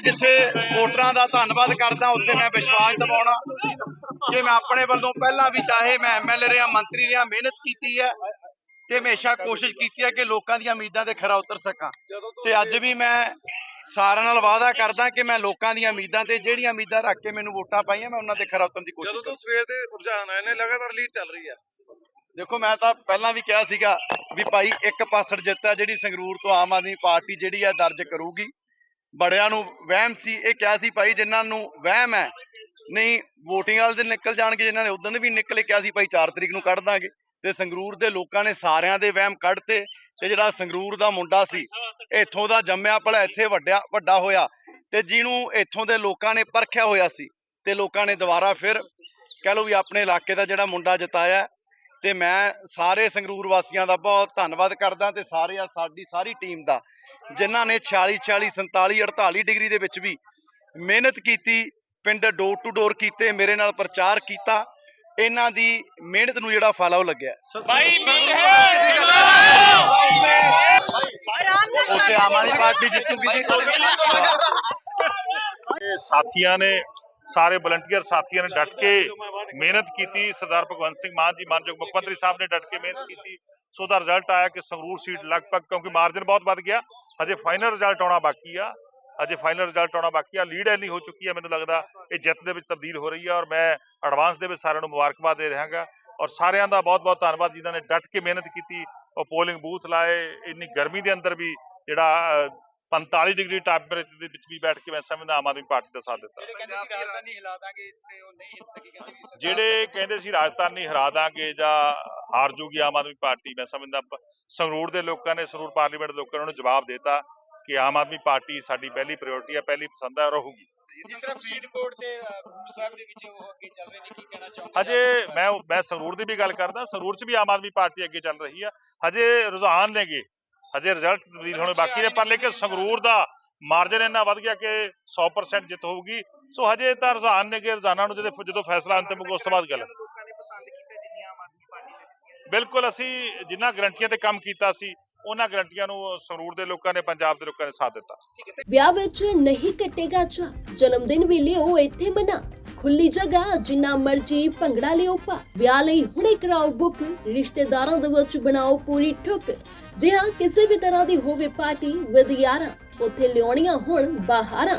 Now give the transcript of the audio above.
ਵੋਟਰਾਂ ਦਾ ਧੰਨਵਾਦ ਕਰਦਾ ਉੱਤੇ ਮੈਂ ਵਿਸ਼ਵਾਸ ਦਿਵਾਉਣਾ। ਕਿ ਮੈਂ ਆਪਣੇ ਵੱਲੋਂ ਪਹਿਲਾਂ ਵੀ ਚਾਹੇ ਮੈਂ ਐਮਐਲਏ ਰਿਹਾ ਮੰਤਰੀ ਰਿਹਾ ਮਿਹਨਤ ਕੀਤੀ ਹੈ ਤੇ ਹਮੇਸ਼ਾ ਕੋਸ਼ਿਸ਼ ਕੀਤੀ ਹੈ ਕਿ ਲੋਕਾਂ ਦੀਆਂ ਉਮੀਦਾਂ ਤੇ ਖਰਾ ਉਤਰ ਸਕਾਂ। ਤੇ ਅੱਜ ਵੀ ਮੈਂ ਸਾਰਿਆਂ ਨਾਲ ਵਾਅਦਾ ਕਰਦਾ ਕਿ ਮੈਂ ਲੋਕਾਂ ਦੀਆਂ ਉਮੀਦਾਂ ਤੇ ਜਿਹੜੀਆਂ ਉਮੀਦਾਂ ਰੱਖ ਕੇ ਮੈਨੂੰ ਵੋਟਾਂ ਪਾਈਆਂ ਮੈਂ ਉਹਨਾਂ ਤੇ ਖਰਾ ਉਤਰਨ ਦੀ ਕੋਸ਼ਿਸ਼ ਜਦੋਂ ਤੋਂ ਸਵੇਰ ਦੇ ਰੁਝਾਨ ਆਏ ਨੇ ਲਗਾਤਾਰ ਲੀਡ ਚੱਲ ਰਹੀ ਹੈ ਦੇਖੋ ਮੈਂ ਤਾਂ ਪਹਿਲਾਂ ਵੀ ਕਿਹਾ ਸੀਗਾ ਵੀ ਭਾਈ ਇੱਕ ਪਾਸੜ ਜਿੱਤ ਹੈ ਜਿਹੜੀ ਸੰਗਰੂਰ ਤੋਂ ਆਮ ਆਦਮੀ ਪਾਰਟੀ ਜਿਹੜੀ ਹੈ ਦਰਜ ਕਰੂਗੀ। ਬੜਿਆਂ ਨੂੰ ਵਹਿਮ ਸੀ, ਇਹ ਕਿਹਾ ਸੀ ਭਾਈ ਜਿਨ੍ਹਾਂ ਨੂੰ ਵਹਿਮ ਹੈ, ਨਹੀਂ VOTING ਵਾਲੇ ਦਿਨ ਨਿਕਲ ਜਾਣਗੇ, ਜਿਨ੍ਹਾਂ ਨੇ ਉਦੋਂ ਵੀ ਨਿਕਲੇ ਕਿਹਾ ਸੀ ਭਾਈ 4 ਤਰੀਕ ਨੂੰ ਕੱਢ ਦਾਂਗੇ, ਤੇ ਸੰਗਰੂਰ ਦੇ ਲੋਕਾਂ ਨੇ ਸਾਰਿਆਂ ਦੇ ਵਹਿਮ ਕੱਢਤੇ, ਤੇ ਜਿਹੜਾ ਸੰਗਰੂਰ ਦਾ ਮੁੰਡਾ ਸੀ, ਇੱਥੋਂ ਦਾ ਜੰਮਿਆ ਭਲਾ, ਇੱਥੇ ਵੱਡਿਆ, ਵੱਡਾ ਹੋਇਆ, ਤੇ ਜਿਹਨੂੰ ਇੱਥੋਂ ਦੇ ਲੋਕਾਂ ਨੇ ਪਰਖਿਆ ਹੋਇਆ ਸੀ, ਤੇ ਲੋਕਾਂ ਨੇ ਦੁਬਾਰਾ ਫਿਰ ਕਹਿ ਲਓ ਵੀ ਆਪਣੇ ਇਲਾਕੇ ਦਾ ਜਿਹੜਾ ਮੁੰਡਾ ਜਿਤਾਇਆ, ਤੇ ਮੈਂ ਸਾਰੇ ਸੰਗਰੂਰ ਵਾਸੀਆਂ ਦਾ ਬਹੁਤ ਧੰਨਵਾਦ ਕਰਦਾ, ਤੇ ਸਾਰੇ ਆ ਸਾਡੀ ਸਾਰੀ ਟੀਮ ਦਾ ਜਿਨ੍ਹਾਂ ਨੇ 46 46 47 48 ਡਿਗਰੀ ਦੇ ਵਿੱਚ ਵੀ ਮਿਹਨਤ ਕੀਤੀ ਪਿੰਡ ਡੋਰ ਟੂ ਡੋਰ ਕੀਤੇ ਮੇਰੇ ਨਾਲ ਪ੍ਰਚਾਰ ਕੀਤਾ ਇਹਨਾਂ ਦੀ ਮਿਹਨਤ ਨੂੰ ਜਿਹੜਾ ਫਲ ਉਹ ਲੱਗਿਆ। ਭਾਈ ਉੱਥੇ ਆਮ ਆਦਮੀ ਪਾਰਟੀ ਜਿੱਤੂਗੀ ਜੀ। ਸਾਥੀਆਂ ਨੇ ਸਾਰੇ ਵਲੰਟੀਅਰ ਸਾਥੀਆਂ ਨੇ ਡਟ ਕੇ ਮਿਹਨਤ ਕੀਤੀ। ਸਰਦਾਰ ਭਗਵੰਤ ਸਿੰਘ ਮਾਨ ਜੀ ਮਾਨਯੋਗ ਮੁੱਖ ਮੰਤਰੀ ਸਾਹਿਬ ਨੇ ਡਟ ਕੇ ਮਿਹਨਤ ਕੀਤੀ। ਸੋ ਦਾ ਰਿਜ਼ਲਟ ਆਇਆ ਕਿ ਸੰਗਰੂਰ ਸੀਟ ਲਗਭਗ ਕਿਉਂਕਿ ਮਾਰਜਨ ਬਹੁਤ ਵੱਧ ਗਿਆ। ਹਜੇ ਫਾਈਨਲ ਰਿਜ਼ਲਟ ਆਉਣਾ ਬਾਕੀ ਆ। ਅਜੇ ਫਾਈਨਲ ਰਿਜ਼ਲਟ ਆਉਣਾ ਬਾਕੀ ਆ। ਲੀਡ ਇੰਨੀ ਹੋ ਚੁੱਕੀ ਹੈ ਮੈਨੂੰ ਲੱਗਦਾ ਇਹ ਜਿੱਤ ਦੇ ਵਿੱਚ ਤਬਦੀਲ ਹੋ ਰਹੀ ਹੈ ਔਰ ਮੈਂ ਐਡਵਾਂਸ ਦੇ ਵਿੱਚ ਸਾਰਿਆਂ ਨੂੰ ਮੁਬਾਰਕਬਾਦ ਦੇ ਰਹਾਂਗਾ ਔਰ ਸਾਰਿਆਂ ਦਾ ਬਹੁਤ-ਬਹੁਤ ਧੰਨਵਾਦ ਜਿਨ੍ਹਾਂ ਨੇ ਡਟ ਕੇ ਮਿਹਨਤ ਕੀਤੀ ਉਹ ਪੋਲਿੰਗ ਬੂਥ ਲਾਏ ਇੰਨੀ ਗਰਮੀ ਦੇ ਅੰਦਰ ਵੀ ਜਿਹੜਾ ਅ, 45 ਡਿਗਰੀ ਟੈਂਪਰੇਚਰ ਦੇ ਵਿੱਚ ਵੀ ਬੈਠ ਕੇ ਮੈਂ ਸਮਝਦਾ ਆਮ ਆਦਮੀ ਪਾਰਟੀ ਦਾ ਸਾਥ ਦਿੱਤਾ। ਜਿਹੜੇ ਕਹਿੰਦੇ ਸੀ ਰਾਜਧਾਨੀ ਹਰਾ ਦਾਂਗੇ ਜਾਂ ਹਾਰ ਜੂਗੀ ਆਮ ਆਦਮੀ ਪਾਰਟੀ। ਮੈਂ ਸਮਝਦਾ ਸੰਗਰੂਰ ਦੇ ਲੋਕਾਂ ਨੇ ਸੰਗਰੂਰ ਪਾਰਲੀਮੈਂਟ ਦੇ ਲੋਕਾਂ ਨੇ ਉਹਨੂੰ ਜਵਾਬ ਦਿੱਤਾ ਕਿ ਆਮ ਆਦਮੀ ਪਾਰਟੀ ਸਾਡੀ ਪਹਿਲੀ ਪ੍ਰਾਇੋਰਟੀ ਹੈ ਪਹਿਲੀ ਪਸੰਦ ਹੈ ਰਹੂਗੀ। ਜਿਸ ਤਰ੍ਹਾਂ ਫਰੀਦਕੋਟ ਤੇ ਅ, ਗੁਰੂ ਸਾਹਿਬ ਦੇ ਵਿੱਚ ਉਹ ਅੱਗੇ ਚੱਲ ਰਹੇ ਨੇ ਕੀ ਕਹਿਣਾ ਚਾਹੁੰਦੇ ਹਜੇ ਮੈਂ ਮੈਂ ਸੰਗਰੂਰ ਦੀ ਵੀ ਗੱਲ ਕਰਦਾ ਸੰਗਰੂਰ 'ਚ ਵੀ ਆਮ ਆਦਮੀ ਪਾਰਟੀ ਅੱਗੇ ਚੱਲ ਰਹੀ ਆ ਹਜੇ ਰੁਝਾਨ ਨੇਗੇ ਹਜੇ ਰਿਜ਼ਲਟ ਤਬਦੀਲ ਹੋਣੇ ਬਾਕੀ ਨੇ ਪਰ ਲੇਕਿਨ ਸੰਗਰੂਰ ਦਾ ਮਾਰਜਨ ਇੰਨਾ ਵੱਧ ਗਿਆ ਕਿ 100% ਜਿੱਤ ਹੋਊਗੀ। ਸੋ ਹਜੇ ਤਾਂ ਰੁਝਾਨ ਨੇਗੇ ਰੁਝਾਨਾਂ ਨੂੰ ਜਦੋਂ ਜਦੋਂ ਫੈਸਲਾ ਅੰਤਿਮ ਹੋਊਗਾ ਉਸ ਤੋਂ ਬਾਅਦ ਗੱਲ ਹੈ। ਲੋਕਾਂ ਨੇ ਪਸੰਦ ਬਿਲਕੁਲ ਅਸੀਂ ਜਿਨ੍ਹਾਂ ਗਰੰਟੀਆਂ ਤੇ ਕੰਮ ਕੀਤਾ ਸੀ, ਉਹਨਾਂ ਗਰੰਟੀਆਂ ਨੂੰ ਸੰਗਰੂਰ ਦੇ ਲੋਕਾਂ ਨੇ, ਪੰਜਾਬ ਦੇ ਲੋਕਾਂ ਨੇ ਸਾਥ ਦਿੱਤਾ। ਵਿਆਹ ਵਿੱਚ ਨਹੀਂ ਕੱਟੇਗਾ ਚਾ ਜਨਮ ਦਿਨ ਵੀ ਲਿਓ ਇੱਥੇ ਮਨਾ। ਖੁੱਲੀ ਜਗ੍ਹਾ, ਜਿੰਨਾ ਮਰਜ਼ੀ ਭੰਗੜਾ ਲਿਓ ਪਾ। ਵਿਆਹ ਲਈ ਹੁਣੇ ਕਰਾਓ ਬੁੱਕ ਰਿਸ਼ਤੇਦਾਰਾਂ ਦੇ ਵਿੱਚ ਬਣਾਓ ਪੂਰੀ ਠੁੱਕ। ਜੇ ਹਾਂ ਕਿਸੇ ਵੀ ਤਰ੍ਹਾਂ ਦੀ ਹੋਵੇ ਪਾਰਟੀ ਵਿਦ ਯਾਰਾਂ ਉੱਥੇ ਲਿਆਉਣੀਆਂ ਹੁਣ ਬਾਹਰਾਂ।